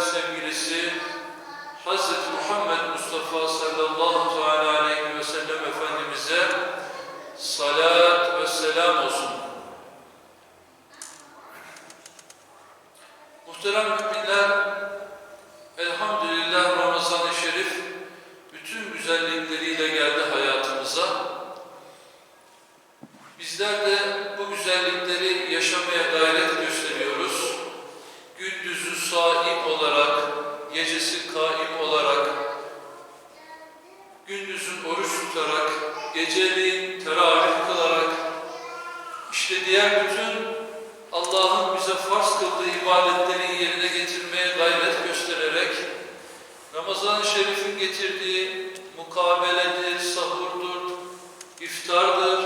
sevgililer sevgilisi, Hz. Muhammed Mustafa sallallahu aleyhi ve sellem Efendimiz'e salat ve selam olsun. Muhterem müminler, elhamdülillah Ramazan-ı Şerif bütün güzellikleriyle geldi hayatımıza. Bizler de bu güzellikleri yaşamaya gayret saim olarak, gecesi kaim olarak, gündüzün oruç tutarak, geceliğin teravih kılarak, işte diğer bütün Allah'ın bize farz kıldığı ibadetleri yerine getirmeye gayret göstererek, Ramazan-ı Şerif'in getirdiği mukabeledir, sahurdur, iftardır,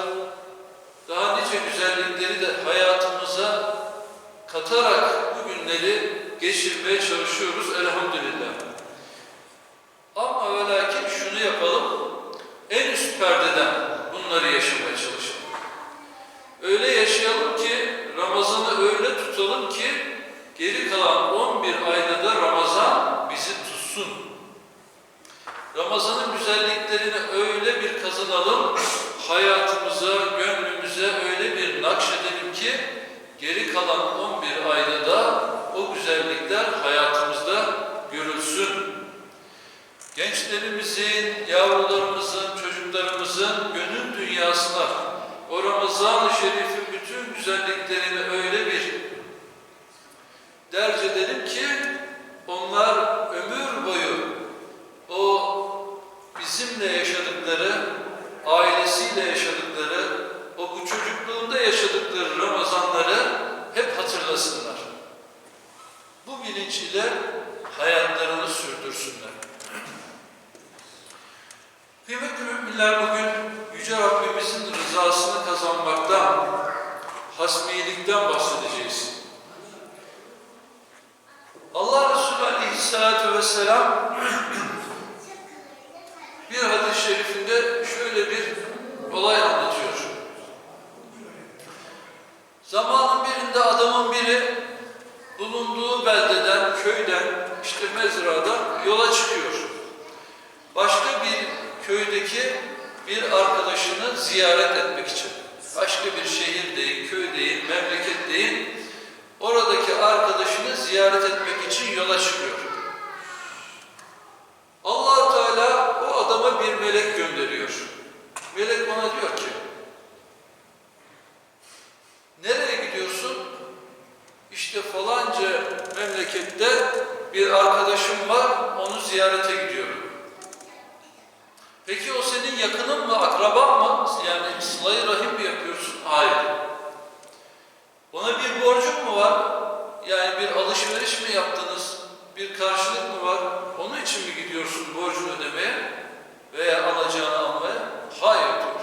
daha nice güzellikleri de hayatımıza katarak bu günleri geçirmeye çalışıyoruz elhamdülillah. Ama ve lakin şunu yapalım, en üst perdeden bunları yaşamaya çalışalım. Öyle yaşayalım ki Ramazan'ı öyle tutalım ki geri kalan 11 ayda da Ramazan bizi tutsun. Ramazan'ın güzelliklerini öyle bir kazanalım, hayatımıza, gönlümüze öyle bir nakşedelim ki geri kalan 11 ayda da o güzellikler hayatımızda görülsün. Gençlerimizin, yavrularımızın, çocuklarımızın gönül dünyasına o Ramazan-ı Şerif'in bütün güzelliklerini öyle bir derc edelim ki onlar ömür boyu o bizimle yaşadıkları, ailesiyle yaşadıkları, o bu çocukluğunda yaşadıkları Ramazanları hep hatırlasınlar. Bu bilinç ile hayatlarını sürdürsünler. Kıymetli müminler bugün Yüce Rabbimizin rızasını kazanmaktan, hasbiyelikten bahsedeceğiz. Allah Resulü Aleyhisselatü Vesselam bir hadis-i şerifinde şöyle bir olay anlatıyor. Zamanın birinde adamın biri bulunduğu beldeden, köyden, işte mezradan yola çıkıyor. Başka bir köydeki bir arkadaşını ziyaret etmek için. Başka bir şehir değil, köy değil, memleket değil. Oradaki arkadaşını ziyaret etmek için yola çıkıyor. allah Teala o adama bir melek gönderiyor. Melek ona diyor ki, nereye? İşte falanca memlekette bir arkadaşım var, onu ziyarete gidiyorum. Peki o senin yakının mı, akraban mı? Yani sıla rahim mi yapıyorsun? Hayır. Ona bir borcun mu var? Yani bir alışveriş mi yaptınız? Bir karşılık mı var? Onun için mi gidiyorsun borcunu ödemeye? Veya alacağını almaya? Hayır diyor.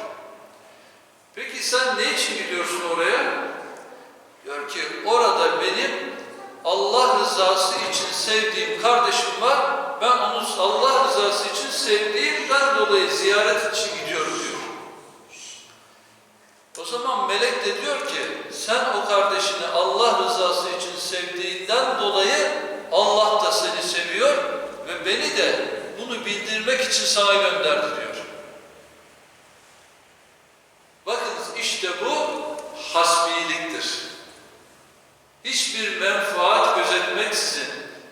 Peki sen ne için gidiyorsun oraya? Diyor ki orada benim Allah rızası için sevdiğim kardeşim var. Ben onu Allah rızası için sevdiğimden dolayı ziyaret için gidiyorum diyor. O zaman melek de diyor ki sen o kardeşini Allah rızası için sevdiğinden dolayı Allah da seni seviyor ve beni de bunu bildirmek için sana gönderdi diyor. Bakınız işte bu hasbiliktir hiçbir menfaat gözetmeksizin,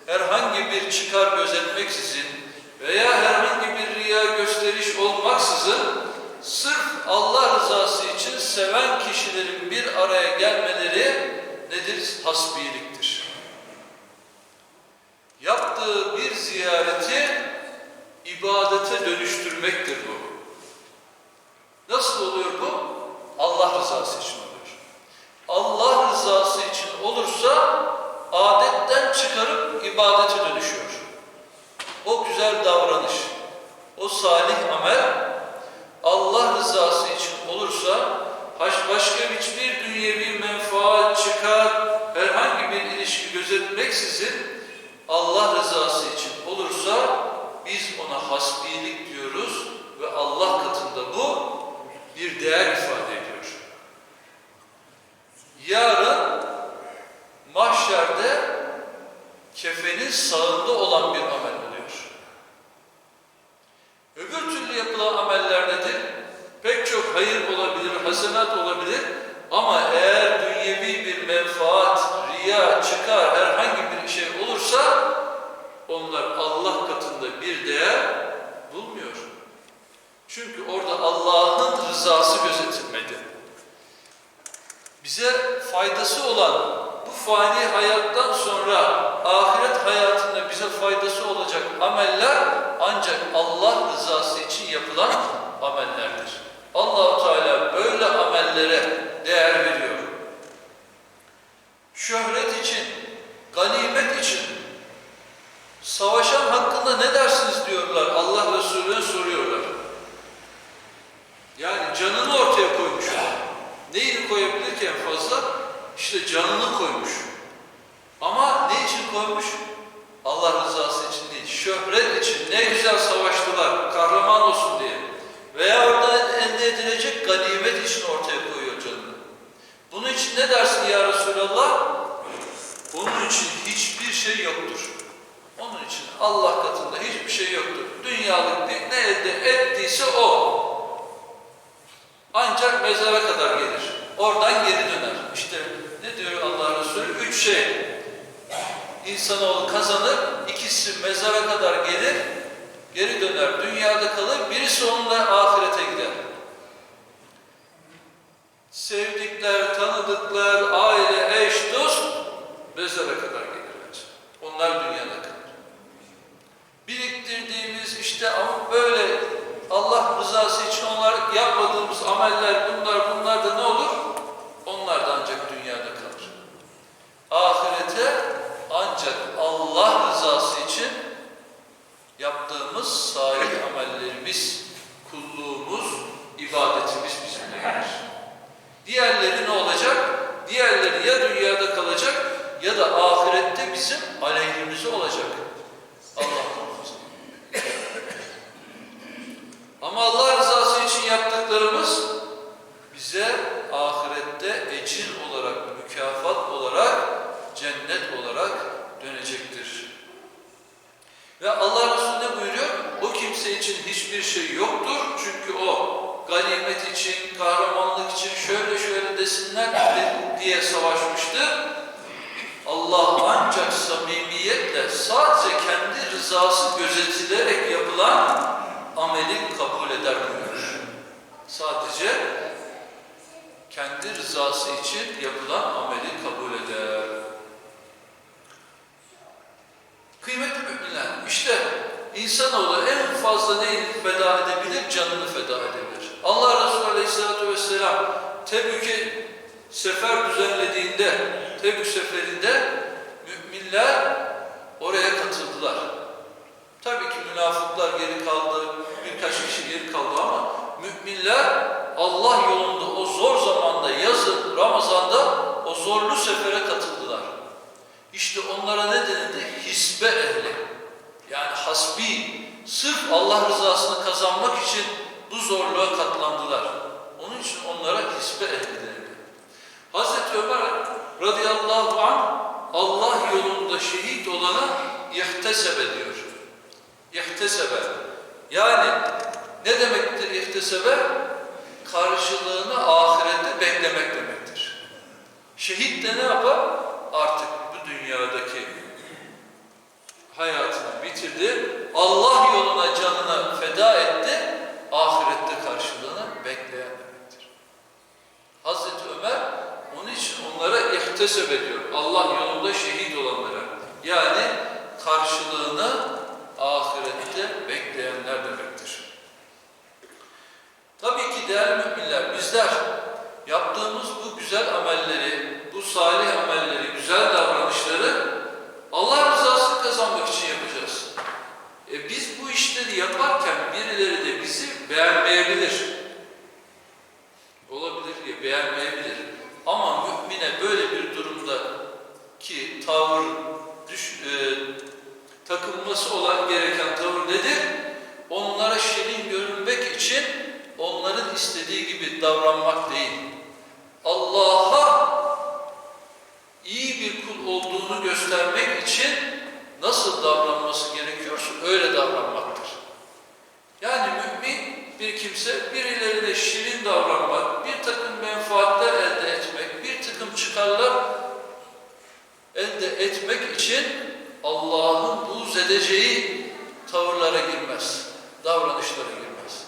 herhangi bir çıkar gözetmeksizin veya herhangi bir riya gösteriş olmaksızın sırf Allah rızası için seven kişilerin bir araya gelmeleri nedir? Hasbiliktir. Yaptığı bir ziyareti ibadete dönüştürmektir bu. Nasıl oluyor bu? Allah rızası için. Allah rızası için olursa adetten çıkarıp ibadete dönüşüyor. O güzel davranış, o salih amel Allah rızası için olursa başka hiçbir dünyevi menfaat çıkar, herhangi bir ilişki gözetmeksizin Allah rızası için olursa biz ona hasbilik diyoruz ve Allah katında bu bir değer ifade ediyor. Sağında olan bir amel oluyor. Öbür türlü yapılan ameller nedir? Pek çok hayır olabilir, hasenat olabilir ama eğer dünyevi bir menfaat, riya, çıkar herhangi bir şey olursa onlar Allah katında bir değer bulmuyor. Çünkü orada Allah'ın rızası gözetilmedi. Bize faydası olan bu fani hayattan sonra ahiret hayatında bize faydası olacak ameller ancak Allah rızası için yapılan amellerdir. Allahu Teala böyle amellere değer veriyor. Şöhret için, ganimet için savaşan hakkında ne dersiniz diyorlar. Allah Resulü'ne soruyorlar. Yani canını ortaya koymuş. Neyini koyabilir ki en fazla? İşte canını koymuş. Ama ne için koymuş? Allah rızası için değil, şöhret için. Ne güzel savaştılar, kahraman olsun diye. Veya orada elde edilecek ganimet için ortaya koyuyor canını. Bunun için ne dersin ya Resulallah? Onun için hiçbir şey yoktur. Onun için Allah katında hiçbir şey yoktur. Dünyalık ne elde ettiyse o. Ancak mezara kadar gelir. Oradan geri döner. İşte ne diyor Allah Resulü? Üç şey. İnsanoğlu kazanır, ikisi mezara kadar gelir, geri döner, dünyada kalır, birisi onunla ahirete gider. Sevdikler, tanıdıklar, aile, mezara kadar gelirler. Onlar dünyada kalır. Biriktirdiğimiz işte ama böyle Allah rızası için onlar yapmadığımız ameller bunlar bunlar da ne olur? Onlar da ancak dünyada kalır. Ahirete ancak Allah rızası için yaptığımız salih amellerimiz, kulluğumuz, ibadetimiz bizimle gelir. Diğerleri ne olacak? Diğerleri ya dünyada kalacak ya da ahirette bizim aleyhimize olacak. Allah muhafaza. Ama Allah rızası için yaptıklarımız bize ahirette ecir olarak, mükafat olarak, cennet olarak dönecektir. Ve Allah Resulü ne buyuruyor? O kimse için hiçbir şey yoktur. Çünkü o ganimet için, kahramanlık için şöyle şöyle desinler diye savaşmıştır. Allah ancak samimiyetle sadece kendi rızası gözetilerek yapılan ameli kabul eder buyurur. Sadece kendi rızası için yapılan ameli kabul eder. Kıymetli müminler, işte insanoğlu en fazla neyi feda edebilir? Canını feda edebilir. Allah Resulü Aleyhisselatü Vesselam Tebük'e sefer düzenlediğinde, Tebük seferinde müminler oraya katıldılar. Tabii ki münafıklar geri kaldı, birkaç kişi geri kaldı ama müminler Allah yolunda o zor zamanda, yazın, Ramazan'da o zorlu sefere katıldılar. İşte onlara ne denildi? Hisbe ehli. Yani hasbi, sırf Allah rızasını kazanmak için bu zorluğa katlandılar. Onun için onlara hisbe ehli. Hazreti Ömer radıyallahu anh Allah yolunda şehit olana ihtesebe diyor. İhtesebe. Yani ne demektir ihtesebe? Karşılığını ahirette beklemek demektir. Şehit de ne yapar? Artık bu dünyadaki hayatını bitirdi. Allah yoluna canını feda etti. Ahirette karşılığını muhteseb ediyor. Allah yolunda şehit olanlara. Yani karşılığını ahirette bekleyenler demektir. Tabii ki değerli müminler bizler yaptığımız bu güzel amelleri, bu salih amelleri, güzel davranışları Allah rızasını kazanmak için yapacağız. E biz bu işleri yaparken birileri de bizi beğenmeyebilir. Olabilir ya beğenmeyebilir. Ama mümine böyle bir durumda ki tavır düş, e, takılması olan gereken tavır nedir? Onlara şirin görünmek için onların istediği gibi davranmak değil. Allah'a iyi bir kul olduğunu göstermek için nasıl davranması gerekiyorsa öyle davranmaktır. Yani mümin bir kimse birilerine şirin davranmak, bir takım menfaatler elde etmek, bir takım çıkarlar elde etmek için Allah'ın buğz edeceği tavırlara girmez, davranışlara girmez.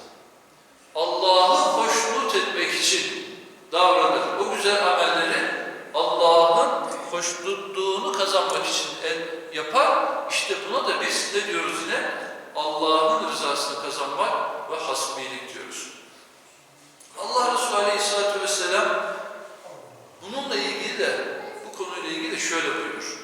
Allah'ı hoşnut etmek için davranır. Bu güzel amelleri Allah'ın hoşnutluğunu kazanmak için el- yapar. İşte buna da biz ne diyoruz yine? Allah'ın rızasını kazanmak ve hasbilik diyoruz. Allah Resulü Aleyhisselatü Vesselam bununla ilgili de bu konuyla ilgili de şöyle buyurur.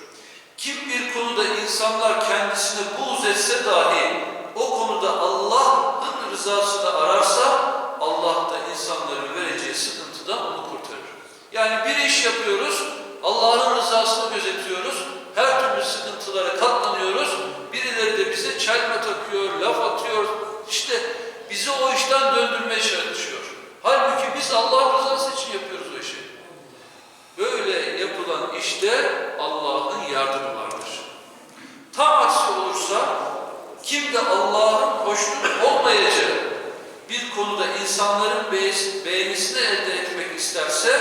Kim bir konuda insanlar kendisine buğz etse dahi o konuda Allah'ın rızasını ararsa Allah da insanların vereceği sıkıntıdan onu kurtarır. Yani bir iş yapıyoruz, Allah'ın rızasını gözetiyoruz, her türlü sıkıntılara katlanıyoruz. Birileri de bize çelme takıyor, laf atıyor, işte bizi o işten döndürmeye çalışıyor. Halbuki biz Allah rızası için yapıyoruz o işi. Böyle yapılan işte Allah'ın yardımı vardır. Tam aksi olursa kim de Allah'ın hoşnut olmayacağı bir konuda insanların beğenisini elde etmek isterse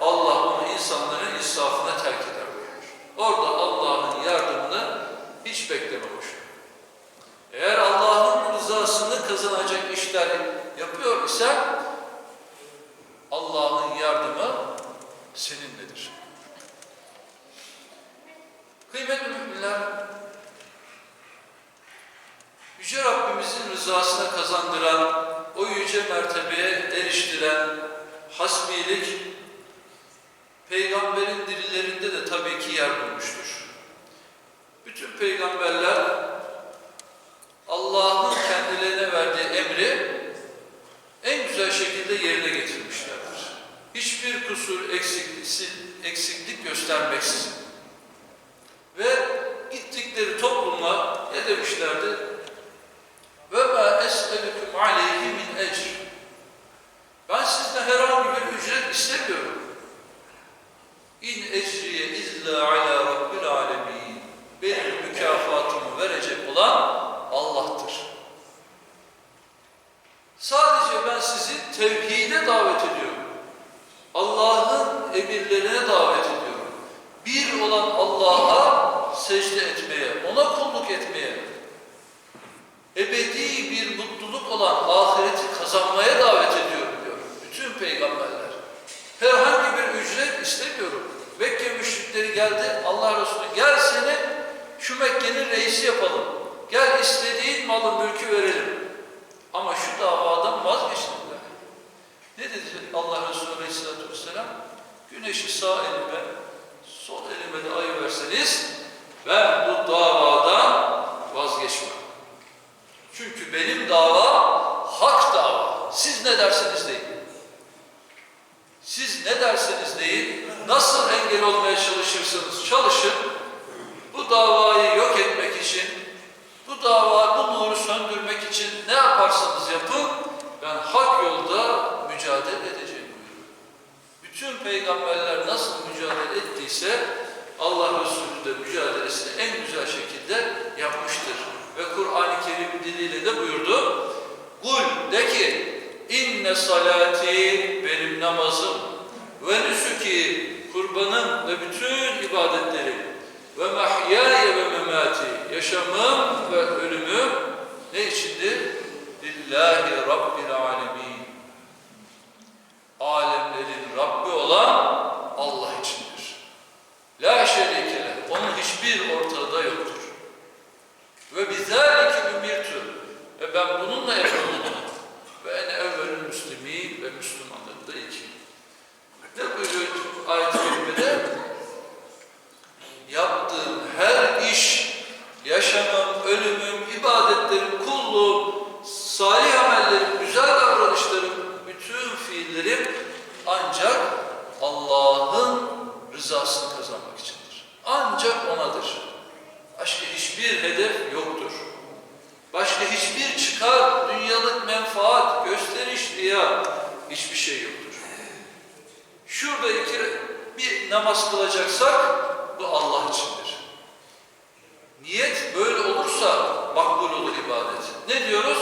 Allah onu insanların insafına terk eder. Orada Allah'ın yardımını hiç bekleme boşuna. Eğer Allah'ın rızasını kazanacak işler yapıyor ise Şehitleri toplayın. Sağ elime, sol elime de ayı verseniz değil benim namazım ve nüsuki kurbanım ve bütün ibadetlerim ve mahyaya ve memati yaşamım ve ölümüm ne içindir? Lillahi Rabbil alemin. Alemlerin Rabbi olan Allah içindir. La şerikele. Onun hiçbir ortada yoktur. Ve bizalike ümirtü. Ve ben bununla emrolundum. Müslümanları da iki. Ne buyuruyor ayet-i kerimede? Yaptığım her iş, yaşamım, ölümüm, ibadetlerim, kulluğum, salih amellerim, güzel davranışlarım, bütün fiillerim ancak Allah'ın rızasını kazanmak içindir. Ancak O'nadır. Başka hiçbir hedef yoktur. Başka hiçbir çıkar, dünyalık menfaat, gösteriş, riya hiçbir şey yoktur. Şurada iki bir namaz kılacaksak bu Allah içindir. Niyet böyle olursa makbul olur ibadet. Ne diyoruz?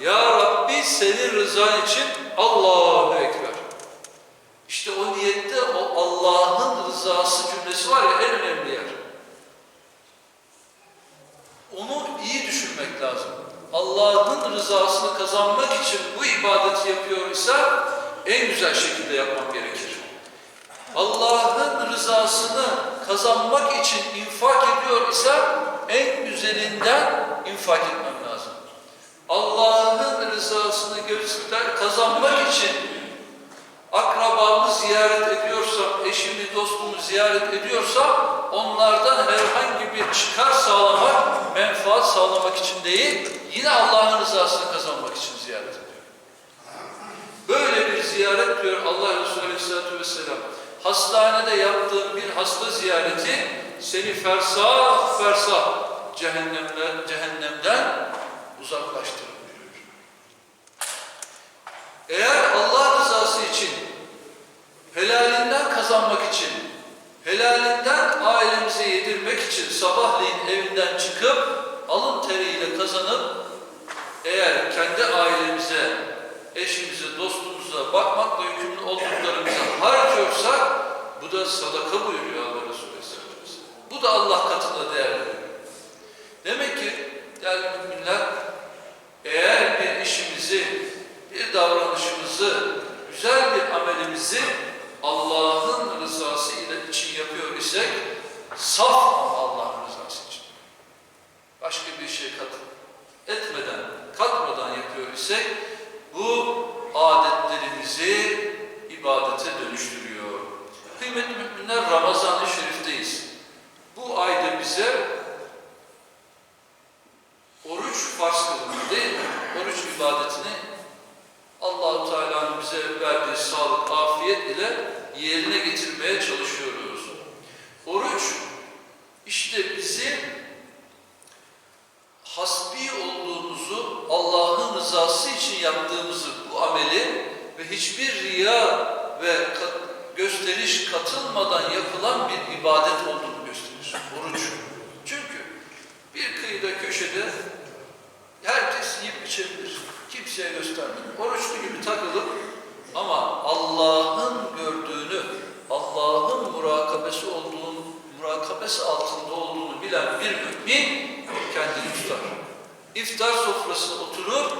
Ya Rabbi senin rızan için Allahu Ekber. İşte o niyette o Allah'ın rızası cümlesi var ya en önemli yer. Onu iyi düşünmek lazım. Allah'ın rızasını kazanmak için bu ibadeti yapıyor ise en güzel şekilde yapmam gerekir. Allah'ın rızasını kazanmak için infak ediyor ise en güzelinden infak etmem lazım. Allah'ın rızasını göster kazanmak için akrabamı ziyaret ediyorsam, eşimi, dostumu ziyaret ediyorsam onlardan herhangi bir çıkar sağlamak, menfaat sağlamak için değil, yine Allah'ın rızasını kazanmak için ziyaret ediyorum. Böyle bir ziyaret diyor Allah Resulü Aleyhisselatü Vesselam. Hastanede yaptığın bir hasta ziyareti seni fersah fersah cehennemden, cehennemden uzaklaştırır. Eğer Allah rızası için, helalinden kazanmak için, helalinden ailemize yedirmek için sabahleyin evinden çıkıp alın teriyle kazanıp eğer kendi ailemize, eşimize, dostumuza bakmakla yükümlü olduklarımızı harcıyorsak bu da sadaka buyuruyor Allah Resulü Aleyhisselatü Vesselam. Bu da Allah katında değerli. Demek ki değerli müminler eğer bir işimizi, bir davranışımızı, güzel bir amelimizi Allah'ın rızası ile için yapıyor isek saf Allah'ın rızası için. Başka bir şey kat etmeden, katmadan yapıyor isek bu adetlerimizi ibadete dönüştürüyor. Kıymetli müminler Ramazan-ı Şerif'teyiz. Bu ayda bize oruç farz kılındı değil mi? Oruç ibadetini Allahu Teala'nın bize verdiği sağlık, afiyet ile yerine getirmeye çalışıyoruz. Oruç işte bizim hasbi olduğumuzu, Allah'ın rızası için yaptığımızı bu ameli ve hiçbir riya ve kat- gösteriş katılmadan yapılan bir ibadet olduğunu gösterir. Oruç. Çünkü bir kıyıda köşede herkes yiyip içebilir. Kimseye göstermeden. Oruçlu gibi takılıp ama Allah'ın gördüğünü, Allah'ın murakabesi olduğunu, murakabesi altında olduğunu bilen bir mümin kendini tutar. İftar sofrasına oturur,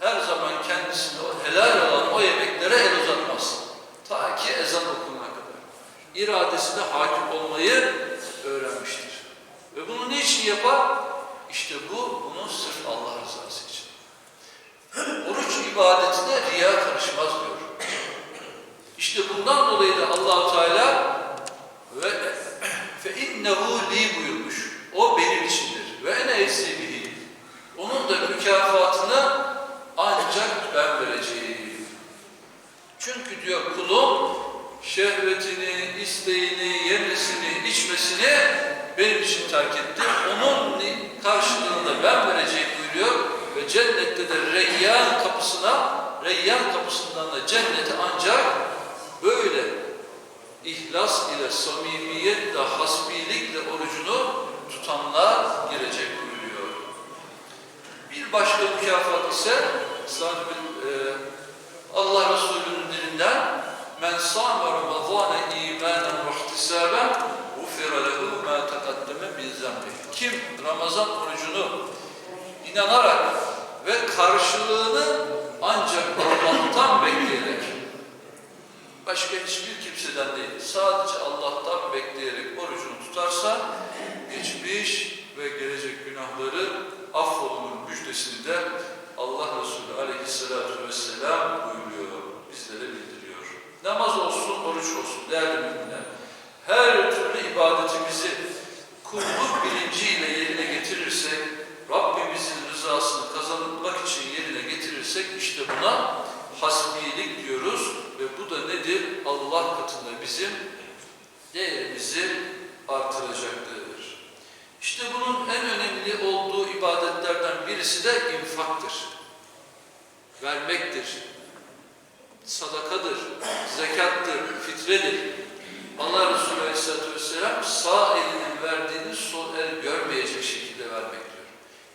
her zaman kendisine o helal olan o yemeklere el uzatmaz. Ta ki ezan okunana kadar. İradesine hakim olmayı öğrenmiştir. Ve bunu niçin yapar? İşte bu, bunu sırf Allah rızası için. Oruç ibadetine riya karışmaz diyor. İşte bundan dolayı da Allahu Teala ve fe innehu li buyurmuş. O benim içindir. Ve ene evsibihi. Onun da mükafatını ancak ben vereceğim. Çünkü diyor kulum şehvetini, isteğini, yemesini, içmesini benim için terk etti. Onun karşılığını da ben vereceğim buyuruyor. Ve cennette de reyyan kapısına, reyyan kapısından da cennete ancak böyle ihlas ile, samimiyetle, hasbilikle orucunu tutanlar girecek buyuruyor. Bir başka mükafat ise sahibi, e, Allah Resulü'nün dilinden men sâme ramazâne îmânen ve ihtisâben gufira lehu mâ tekaddeme min zembi. Kim Ramazan orucunu inanarak ve karşılığını ancak Allah'tan bekleyerek başka hiçbir kimseden değil, sadece Allah'tan bekleyerek orucunu tutarsa geçmiş ve gelecek günahları affolunur cümlesinde Allah Resulü aleyhissalatu vesselam buyuruyor, bizlere bildiriyor. Namaz olsun, oruç olsun değerli müminler. Her türlü ibadetimizi kulluk bilinciyle yerine getirirsek, Rabbimizin rızasını kazanmak için yerine getirirsek işte buna hasmiyelik diyoruz ve bu da nedir? Allah katında bizim değerimizi artıracaktır. İşte bunun en önemli olduğu ibadetlerden birisi de infaktır. Vermektir. Sadakadır, zekattır, fitredir. Allah Resulü Aleyhisselatü Vesselam sağ elinin verdiğini sol el görmeyecek şekilde vermek diyor.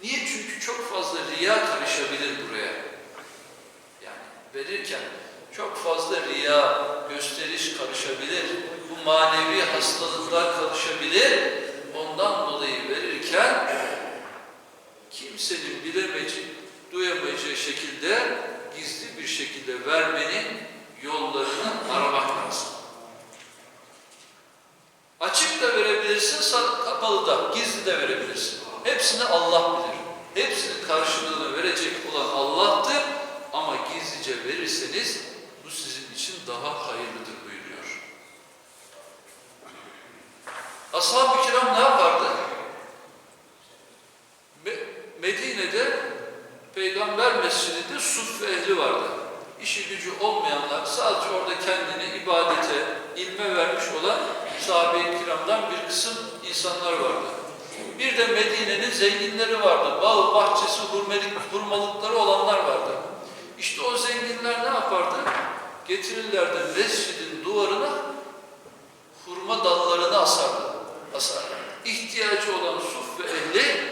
Niye? Çünkü çok fazla riya karışabilir buraya. Yani verirken çok fazla riya, gösteriş karışabilir. Bu manevi hastalıklar karışabilir. Ondan dolayı verirken kimsenin bilemeyeceği, duyamayacağı şekilde gizli bir şekilde vermenin yollarını aramak lazım. Açık da verebilirsin, kapalı da, gizli de verebilirsin. Hepsini Allah bilir. Hepsinin karşılığını verecek olan Allah'tır. Ama gizlice verirseniz bu sizin için daha hayırlıdır buyuruyor. Ashab-ı kiram ne yapardı? Me- Medine'de Peygamber mescidinde suf ehli vardı. İşi gücü olmayanlar sadece orada kendini ibadete, ilme vermiş olan sahabe-i kiramdan bir kısım insanlar vardı. Bir de Medine'nin zenginleri vardı. Bağ, bahçesi, hurmelik, hurmalıkları olanlar vardı. İşte o zenginler ne yapardı? Getirirlerdi mescidin duvarına hurma dallarını asardı. Asardı. İhtiyacı olan suf ve ehli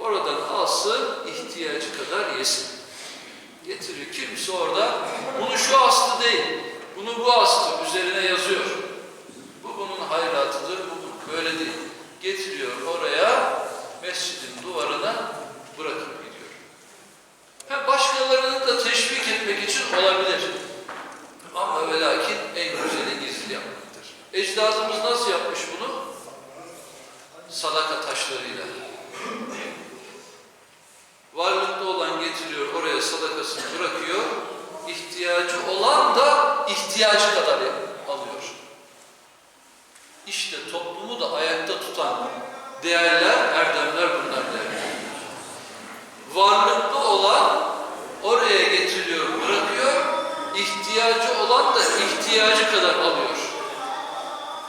oradan alsın, ihtiyacı kadar yesin. Getirir. Kimse orada, bunu şu aslı değil, bunu bu aslı üzerine yazıyor. Bu bunun hayratıdır, bu- böyle değil. Getiriyor oraya, mescidin duvarına bırakıp gidiyor. Ha, başkalarını da teşvik etmek için olabilir. Ama ve lakin en güzeli gizli yapmaktır. Ecdadımız nasıl yapmış bunu? Sadaka taşlarıyla. Varlıklı olan getiriyor, oraya sadakasını bırakıyor. İhtiyacı olan da ihtiyacı kadar alıyor. İşte toplumu da ayakta tutan değerler, erdemler bunlar değerler. Varlıklı olan oraya getiriyor, bırakıyor. İhtiyacı olan da ihtiyacı kadar alıyor.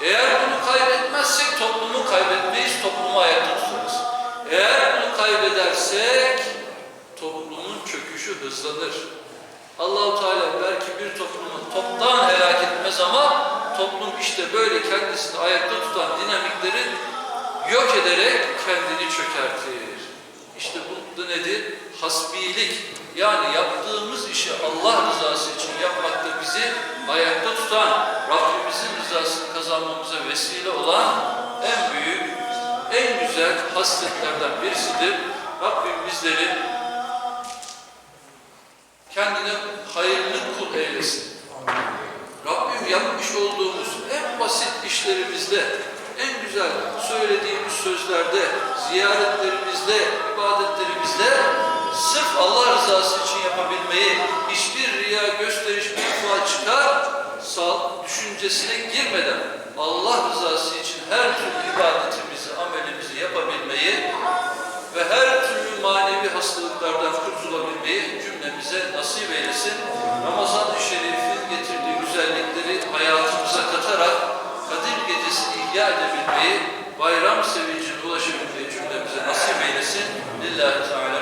Eğer bunu kaybetmezsek toplumu kaybetmeyiz, toplumu ayakta tutarız. Eğer bunu kaybedersek toplumun çöküşü hızlanır. Allahu Teala belki bir toplumu toptan helak etmez ama toplum işte böyle kendisini ayakta tutan dinamikleri yok ederek kendini çökertir. İşte bu nedir? Hasbilik. Yani yaptığımız işi Allah rızası için yapmakta bizi ayakta tutan, Rabbimizin rızasını kazanmamıza vesile olan en büyük, en güzel hasletlerden birisidir. Rabbim bizleri kendine hayırlı kul eylesin. Rabbim yapmış olduğumuz en basit işlerimizde, en güzel söylediğimiz sözlerde, ziyaretlerimizde, ibadetlerimizde sırf Allah rızası için yapabilmeyi, hiçbir riya, gösteriş, menfaat çıkar, düşüncesine girmeden Allah rızası için her türlü ibadetimizi, amelimizi yapabilmeyi ve her türlü manevi hastalıklardan kurtulabilmeyi cümlemize nasip eylesin. Ramazan-ı Şerif'in getirdiği güzellikleri hayatımıza katarak Kadir Gecesi'ni ihya edebilmeyi, bayram sevincine ulaşabilmeyi cümlemize nasip eylesin. Lillahi Teala